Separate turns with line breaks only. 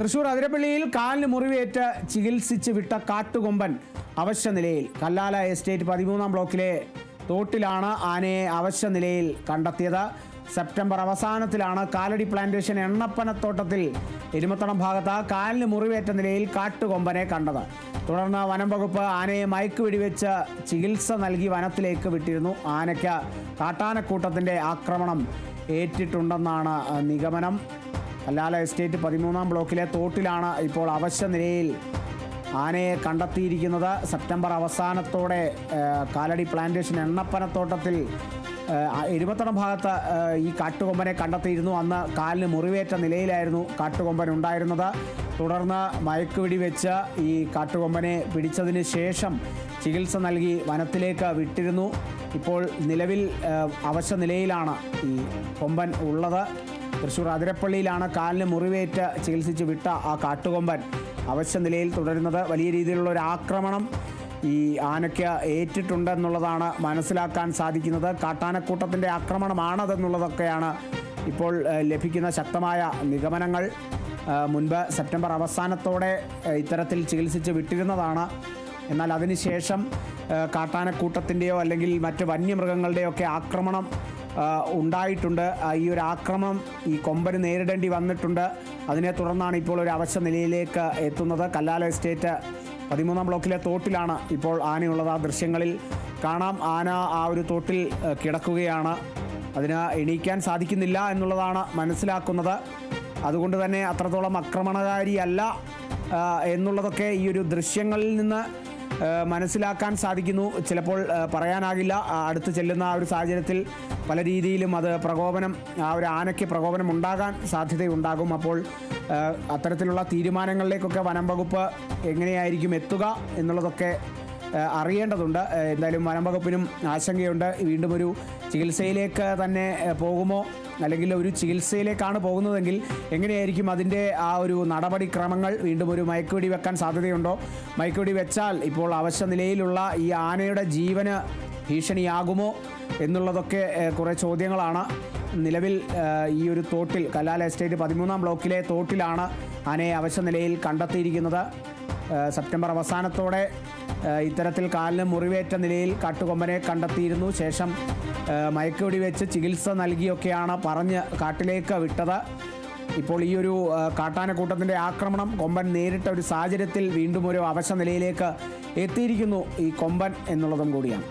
തൃശൂർ അതിരപ്പള്ളിയിൽ കാലിന് മുറിവേറ്റ് ചികിത്സിച്ച് വിട്ട കാട്ടുകൊമ്പൻ അവശ്യ നിലയിൽ. കല്ലാല എസ്റ്റേറ്റ് പതിമൂന്നാം ബ്ലോക്കിലെ തോട്ടിലാണ് ആനയെ അവശ്യ നിലയിൽ കണ്ടെത്തിയത്. സെപ്റ്റംബർ അവസാനത്തിലാണ് കാലടി പ്ലാന്റേഷൻ എണ്ണപ്പനത്തോട്ടത്തിൽ എരുമത്തണം ഭാഗത്ത് കാലിന് മുറിവേറ്റ നിലയിൽ കാട്ടുകൊമ്പനെ കണ്ടത്. തുടർന്ന് വനം വകുപ്പ് ആനയെ മയക്ക് വെടിവെച്ച് ചികിത്സ നൽകി വനത്തിലേക്ക് വിട്ടിരുന്നു. ആനയ്ക്ക് കാട്ടാനക്കൂട്ടത്തിന്റെ ആക്രമണം ഏറ്റിട്ടുണ്ടെന്നാണ് നിഗമനം. കല്ലാല എസ്റ്റേറ്റ് പതിമൂന്നാം ബ്ലോക്കിലെ തോട്ടിലാണ് ഇപ്പോൾ അവശ്യ നിലയിൽ ആനയെ കണ്ടെത്തിയിരിക്കുന്നത്. സെപ്റ്റംബർ അവസാനത്തോടെ കാലടി പ്ലാന്റേഷൻ എണ്ണപ്പനത്തോട്ടത്തിൽ എഴുപത്തണം ഭാഗത്ത് ഈ കാട്ടുകൊമ്പനെ കണ്ടെത്തിയിരുന്നു. അന്ന് കാലിന് മുറിവേറ്റ നിലയിലായിരുന്നു കാട്ടുകൊമ്പൻ ഉണ്ടായിരുന്നത്. തുടർന്ന് മയക്കുവെടി വെച്ച് ഈ കാട്ടുകൊമ്പനെ പിടിച്ചതിന് ശേഷം ചികിത്സ നൽകി വനത്തിലേക്ക് വിട്ടിരുന്നു. ഇപ്പോൾ നിലവിൽ അവശ നിലയിലാണ് ഈ കൊമ്പൻ ഉള്ളത്. തൃശ്ശൂർ അതിരപ്പള്ളിയിലാണ് കാലിന് മുറിവേറ്റ് ചികിത്സിച്ച് വിട്ട ആ കാട്ടുകൊമ്പൻ. അവശ്യ നിലയിൽ തുടരുന്നത് വലിയ രീതിയിലുള്ള ഒരു ആക്രമണം ഈ ആനയ്ക്ക് ഏറ്റിട്ടുണ്ടെന്നുള്ളതാണ് മനസ്സിലാക്കാൻ സാധിക്കുന്നത്. കാട്ടാനക്കൂട്ടത്തിന്റെ ആക്രമണമാണതെന്നുള്ളതൊക്കെയാണ് ഇപ്പോൾ ലഭിക്കുന്ന ശക്തമായ നിഗമനങ്ങൾ. മുൻപ് സെപ്റ്റംബർ അവസാനത്തോടെ ഇത്തരത്തിൽ ചികിത്സിച്ച് വിട്ടിരുന്നതാണ്. എന്നാൽ അതിനുശേഷം കാട്ടാനക്കൂട്ടത്തിന്റെയോ അല്ലെങ്കിൽ മറ്റ് വന്യമൃഗങ്ങളുടെയോ ഒക്കെ ആക്രമണം ഉണ്ടായിട്ടുണ്ട്. ഈ ഒരു ആക്രമം ഈ കൊമ്പന് നേരിടേണ്ടി വന്നിട്ടുണ്ട്. അതിനെ തുടർന്നാണ് ഇപ്പോൾ ഒരു അവശ്യ നിലയിലേക്ക് എത്തുന്നത്. കല്ലാല എസ്റ്റേറ്റ് പതിമൂന്നാം ബ്ലോക്കിലെ തോട്ടിലാണ് ഇപ്പോൾ ആനയുള്ളത്. ആ ദൃശ്യങ്ങളിൽ കാണാം. ആന ആ ഒരു തോട്ടിൽ കിടക്കുകയാണ്. അതിന് എണീക്കാൻ സാധിക്കുന്നില്ല എന്നുള്ളതാണ് മനസ്സിലാക്കുന്നത്. അതുകൊണ്ട് തന്നെ അത്രത്തോളം ആക്രമണകാരിയല്ല എന്നുള്ളതൊക്കെ ഈ ഒരു ദൃശ്യങ്ങളിൽ നിന്ന് മനസ്സിലാക്കാൻ സാധിക്കുന്നു. ചിലപ്പോൾ പറയാനാകില്ല. അടുത്ത് ചെല്ലുന്ന ആ ഒരു സാഹചര്യത്തിൽ പല രീതിയിലും അത് പ്രകോപനം ആ ഒരു ആനയ്ക്ക് പ്രകോപനം ഉണ്ടാകാൻ സാധ്യതയുണ്ടാകും. അപ്പോൾ അത്തരത്തിലുള്ള തീരുമാനങ്ങളിലേക്കൊക്കെ വനം വകുപ്പ് എങ്ങനെയായിരിക്കും എത്തുക എന്നുള്ളതൊക്കെ അറിയേണ്ടതുണ്ട്. എന്തായാലും വനം വകുപ്പിനും ആശങ്കയുണ്ട്. വീണ്ടും ഒരു ചികിത്സയിലേക്ക് തന്നെ പോകുമോ? അല്ലെങ്കിൽ ഒരു ചികിത്സയിലേക്കാണ് പോകുന്നതെങ്കിൽ എങ്ങനെയായിരിക്കും അതിന്റെ ആ ഒരു നടപടിക്രമങ്ങൾ? വീണ്ടും ഒരു മയക്കുവെടി വെക്കാൻ സാധ്യതയുണ്ടോ? മയക്കുവെടി വെച്ചാൽ ഇപ്പോൾ അവശ്യ നിലയിലുള്ള ഈ ആനയുടെ ജീവന് ഭീഷണിയാകുമോ എന്നുള്ളതൊക്കെ കുറേ ചോദ്യങ്ങളാണ്. നിലവിൽ ഈ ഒരു തോട്ടിൽ കല്ലാല എസ്റ്റേറ്റ് പതിമൂന്നാം ബ്ലോക്കിലെ തോട്ടിലാണ് ആനയെ അവശ്യ നിലയിൽ കണ്ടെത്തിയിരിക്കുന്നത്. സെപ്റ്റംബർ അവസാനത്തോടെ ഇത്തരത്തിൽ കാലിന് മുറിവേറ്റ നിലയിൽ കാട്ടുകൊമ്പനെ കണ്ടെത്തിയിരുന്നു. ശേഷം മയക്കുവെടി വെച്ച് ചികിത്സ നൽകിയൊക്കെയാണ് പറഞ്ഞ് കാട്ടിലേക്ക് വിട്ടത്. ഇപ്പോൾ ഈ ഒരു കാട്ടാനക്കൂട്ടത്തിന്റെ ആക്രമണം കൊമ്പൻ നേരിട്ട ഒരു സാഹചര്യത്തിൽ വീണ്ടും ഒരു അവശ നിലയിലേക്ക് എത്തിയിരിക്കുന്നു ഈ കൊമ്പൻ എന്നുള്ളതും കൂടിയാണ്.